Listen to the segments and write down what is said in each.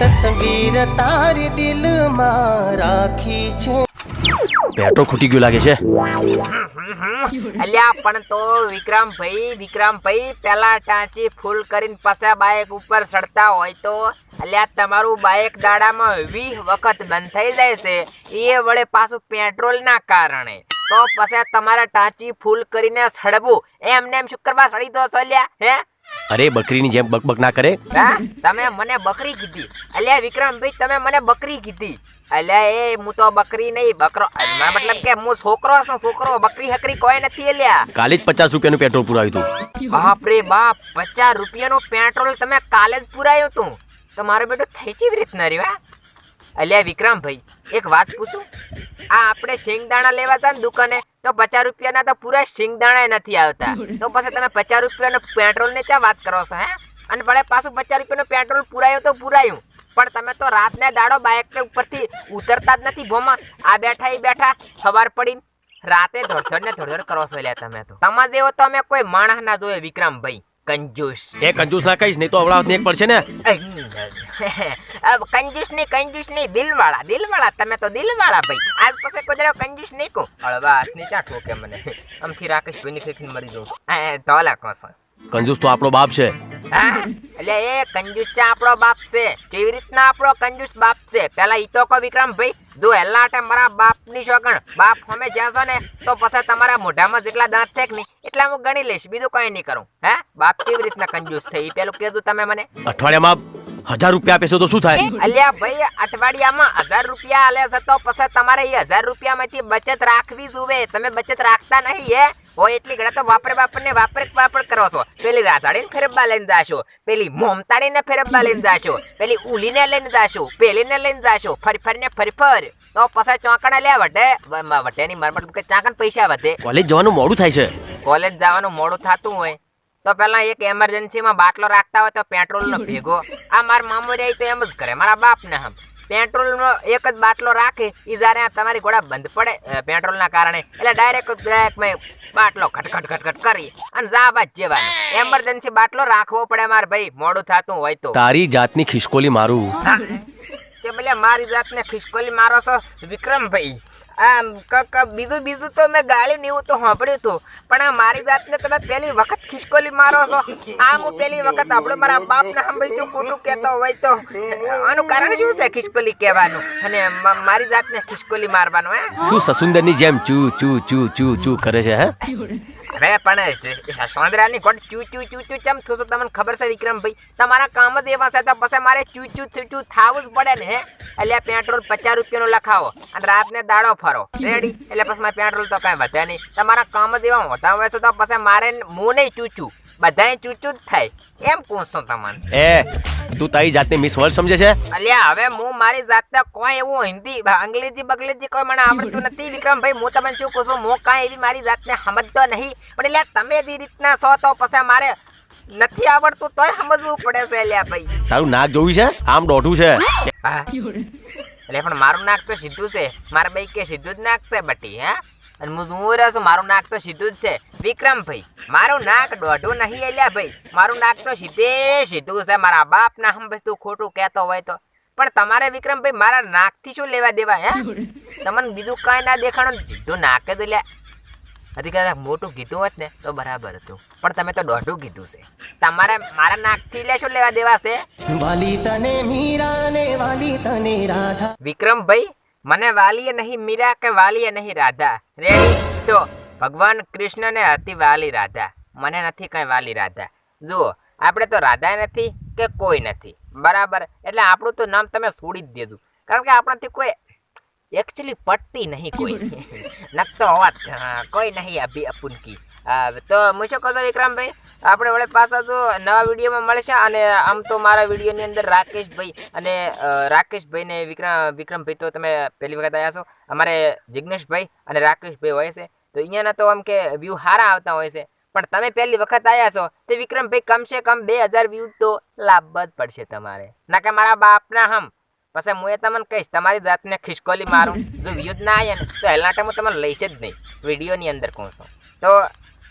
તસવીર તારી દિલમાં રાખી છે. પેટો ખૂટી ગયું લાગે છે. અલ્યા પણ તો વિક્રમભાઈ વિક્રમભાઈ પેલા ટાંચી ફૂલ કરીને પાછા બાઇક ઉપર ચડતા હોય તો અલ્યા તમારું બાઇક દાડામાં વીસ વખત બંધ થઈ જાય છે. એ વડે પાછું પેટ્રોલના કારણે. તો પછી તમારે ટાંચી ફૂલ કરીને સડવું. એમને એમ શુક્રવાર સડી દો છો અલ્યા હે? અરે બકરીની જેમ બકબક ના કરે? હા તમે મને બકરી કીધી. અલ્યા વિક્રમભાઈ તમે મને બકરી કીધી. અલ્યા એ હું તો બકરી નહીં બકરો મારો મતલબ કે હું છોકરો છું છોકરો બકરી હકરી કોઈ નથી અલ્યા. કાલે જ પચાસ રૂપિયાનું પેટ્રોલ પુરાવ્યું હતું. બાપ રે બાપ પચાસ રૂપિયાનું પેટ્રોલ તમે કાલે જ પુરાયું હતું. તો મારો બેટો થઈ ચીવી રીતના રહ્યો અલ્યા વિક્રમભાઈ એક વાત પૂછું? આ આપણે શેંગદાણા લેવા હતા ને દુકાને, તો પચાસ રૂપિયાના તો પૂરા શેંગદાણા નથી આવતા. તો પછી તમે પચાસ રૂપિયાનો પેટ્રોલ ને ચા વાત કરો છો, હે? અને ભલે પાછું પચાસ રૂપિયાનો પેટ્રોલ પુરાયો તો પુરાયું. પણ તમે તો રાતને દાડો બાઇક ઉપરથી ઉતરતા જ નથી ભોમાં. આ બેઠા એ બેઠા સવાર પડી. રાતે ધોડધોડ ને ધોડધોડ કરો છો લે તમે તો. તમારા જેવો તો અમે કોઈ માણસ ના જોયે વિક્રમભાઈ. કંજૂસ. એ કંજુસ ના કહીશ નહીં તો અવળાવત એક પડશે ને. કંજૂસ નહીં કંજૂસ નહીં દિલવાળા દિલવાળા તમે તો દિલવાળા ભાઈ. આજ પછી કોઈ કંજુસ નહીં કહો. હળવા હાથની ચા ઠોકે મને. આમથી રાકેશ ભાઈની ફેંકીને મરી જવું. ધોલા કોસા. કંજૂસ તો આપણો બાપ છે. હા? એટલે એ કંજૂસ છે આપણો બાપ છે. કેવી રીતના આપણો કંજૂસ બાપ છે? પેલા ઈ તો કો વિક્રમ ભાઈ જો હેલાટે મારા બાપની શોગણ બાપ અમે જાશો ને તો પછી તમારા મોઢામાં જેટલા દાંત છે કે નહીં એટલા હું ગણી લઈશ. બીજું કઈ નહીં કરું. હે? બાપ કેવી રીતના કંજૂસ થઈ પેલું કેજો તમે મને. અઠવાડિયામાં હજાર રૂપિયા આપેશો તો શું થાય? અલ્યા ભાઈ અઠવાડિયામાં હજાર રૂપિયા આલે છે તો પછી તમારે એ હજાર રૂપિયામાંથી બચત રાખવી જોવે તમે બચત રાખતા નહીં હે? હોય એટલી ઘણા તો વાપર વાપર ને વાપર કરો છો? પેલી રાધાડીને ફેરબા લઈને જાશો પેલી મોમતાડીને ફેરબા લઈને જાશો પેલી ઉલીને લઈને જાશો પેલીને લઈને જાશો ફરી ફરીને ફરી ફર. તો પછી ચોંકણા લે વટે વટે ની મતલબ કે ચાકણ પૈસા વધે. કોલેજ જવાનું મોડું થાય છે. કોલેજ જવાનું મોડું થતું હોય. તો પેલા એક એમરજન્સીમાં બાટલો રાખતા હોય તો પેટ્રોલનો ભેગો. આ મારા મામુ રહી તો એમ જ કરે મારા બાપને હમ. પેટ્રોલનો એક જ બાટલો રાખે એ જ્યારે તમારી ઘોડા બંધ પડે પેટ્રોલના કારણે એટલે ડાયરેક્ટ ડાયરેક્ટ મેં બાટલો ખટખટ ખટખટ કરી અને જા બાજ જેવા એમરજન્સી બાટલો રાખવો પડે મારે ભાઈ મોડું થતું હોય તો. તારી જાતની ખિસકોલી મારું. કે ભલે મારી જાતને ખિસકોલી મારો છો વિક્રમભાઈ. આમ, ક- બીજું બીજું તો મેં ગાળી ને એવું તો સાંભળ્યું હતું પણ આ મારી જાતને તમે પહેલી વખત ખિસકોલી મારો છો. આમ હું પહેલી વખત આપણે મારા બાપને સાંભળ્યું ખોટું કહેતો હોય તો. આનું કારણ શું છે ખિસકોલી કહેવાનું? અને મારી જાતને ખિસકોલી મારવાનું, હે? શું સસુંદરની જેમ ચૂ ચૂ ચૂ ચૂ ચૂ કરે છે, હે? અરે પણ સોંદરાની કોટ ચૂ ચૂ ચૂ ચૂ ચમ થયું તમને ખબર છે વિક્રમભાઈ? તમારા કામ જ એવા છે તો પછી મારે ચૂ ચૂ ચૂ ચૂ જ પડે ને, હે? એટલે પેટ્રોલ પચાસ રૂપિયાનું લખાવો અને રાતને દાડો ફરો. રેડી એટલે પછી મારે પેટ્રોલ તો કાંઈ વધે નહીં. તમારા કામ જ એવા હોતા હોય છે તો પછી મારે મું નહીં ચૂચું બધાય ચૂચું જ થાય. એમ પૂછશો તમને. તું તારી જાતને મિસ વર્લ્ડ સમજે છે? અલ્યા હવે હું મારી જાતને કોઈ એવું હિન્દી અંગ્રેજી બગલેજી કોઈ મને આવડતું નથી વિક્રમભાઈ હું તમને શું કહું છું હું કાંઈ એવી મારી જાતને સમજતો નહીં. પણ એટલે તમે જે રીતના છો તો પછી મારે નથી આવડતું તોય સમજવું પડે છે અલ્યા ભાઈ. તારું નાક જોયું છે? આમ દોઢું છે. એટલે પણ મારું નાક તો સીધું છે. મારા ભાઈ કે સીધું જ નાક છે બટી હે? અને હું શું રહ્યો છું? મારું નાક તો સીધું જ છે. વિક્રમભાઈ મારું નાક દોઢું નહીં એલ્યા ભાઈ. મારું નાક તો સીધે સીધું છે. મારા બાપ ના હમ તું ખોટું કહેતો હોય તો. પણ તમારે વિક્રમભાઈ મારા નાકથી શું લેવા દેવા હે? તમને બીજું કાંઈ ના દેખાણો? સીધું નાક જ લે અધિકાર મોટું કીધું હોત ને તો બરાબર હતું. પણ તમે તો દોઢું કીધું છે. તમારે મારા નાકથી લે શું લેવા દેવા છે? વાલી તને મીરા ને વાલી તને રાધા. વિક્રમભાઈ મને વાલીએ નહીં મીરા કે વાલીએ નહીં રાધા? રેડી તો ભગવાન કૃષ્ણને હતી વાલી રાધા. મને નથી કઈ વાલી રાધા. જુઓ આપણે તો રાધા નથી કે કોઈ નથી. બરાબર? એટલે આપણું તો નામ તમે છોડી જ દેજો. કારણ કે આપણાથી કોઈ એકચ્યુઅલી પટતી નહીં કોઈ. નકતો તો હા, કોઈ નહીં અભી અપુનકી. તો હું શું કહું છું વિક્રમભાઈ? આપણે વળે પાછા તો નવા વિડીયોમાં મળશે અને આમ તો મારા વિડીયોની અંદર રાકેશભાઈ અને રાકેશભાઈ વિક્રમ, વિક્રમભાઈ તો તમે પહેલી વખત આવ્યા છો. અમારે જિગ્નેશભાઈ અને રાકેશભાઈ હોય છે. તો અહીંયાના તો આમ કે વ્યૂ સારા આવતા હોય છે. પણ તમે પહેલી વખત આવ્યા છો, તે વિક્રમભાઈ કમસે કમ બે હજાર વ્યૂ તો લાભ જ પડશે તમારે. ના કે મારા બાપના હમ. પછી હું એ તમને કહીશ, તમારી જાતને ખિસકોલી મારું. જો વ્યૂ જ ના આવ્યા ને તો હેલા હું તમને લઈશ જ નહીં. વિડીયોની અંદર કહું છું. તો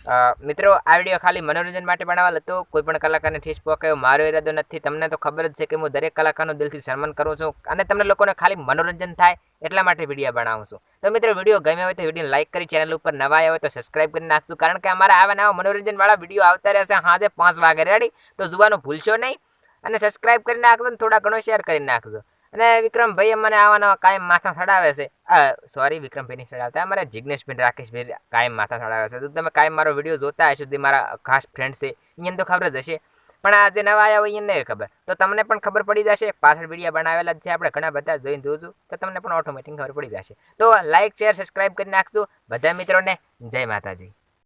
મિત્રો, આ વીડિયો ખાલી મનોરંજન માટે બનાવેલ હતો. કોઈ પણ કલાકારને ઠીસ પહોંચાયો, મારો ઈરાદો નથી. તમને તો ખબર જ છે કે હું દરેક કલાકારનું દિલથી સન્માન કરું છું અને તમને લોકોને ખાલી મનોરંજન થાય એટલા માટે વીડિયો બનાવું છું. તો મિત્રો, વીડિયો ગમ્યો હોય તો વીડિયો લાઇક કરી, ચેનલ ઉપર નવા આવ્યા હોય તો સબસ્ક્રાઇબ કરી નાખજો, કારણ કે અમારા આવા નવા મનોરંજનવાળા વીડિયો આવતા રહેશે હાજે પાંચ વાગે. રેડી તો જોવાનું ભૂલશો નહીં. અને સબસ્ક્રાઇબ કરી નાખજો થોડા ઘણો શેર કરી નાખજો. અને વિક્રમભાઈ મને આવા નવા કાયમ માથા ચડાવે છે. સોરી વિક્રમભાઈ નહીં ચડાવતા અમારે જિજ્ઞેશભાઈ રાકેશભાઈ કાયમ માથા ચડાવે છે. તો તમે કાયમ મારો વીડિયો જોતા હશો તે મારા ખાસ ફ્રેન્ડ છે અહીંયા તો ખબર જ હશે. પણ આ જે નવા આવ્યા હોય એને ખબર. તો તમને પણ ખબર પડી જશે, પાછળ વિડીયા બનાવેલા જ છે, આપણે ઘણા બધા જોઈને જોજો, તો તમને પણ ઓટોમેટિક ખબર પડી જશે. તો લાઇક શેર સબસ્ક્રાઇબ કરી નાખજો. બધા મિત્રોને જય માતાજી.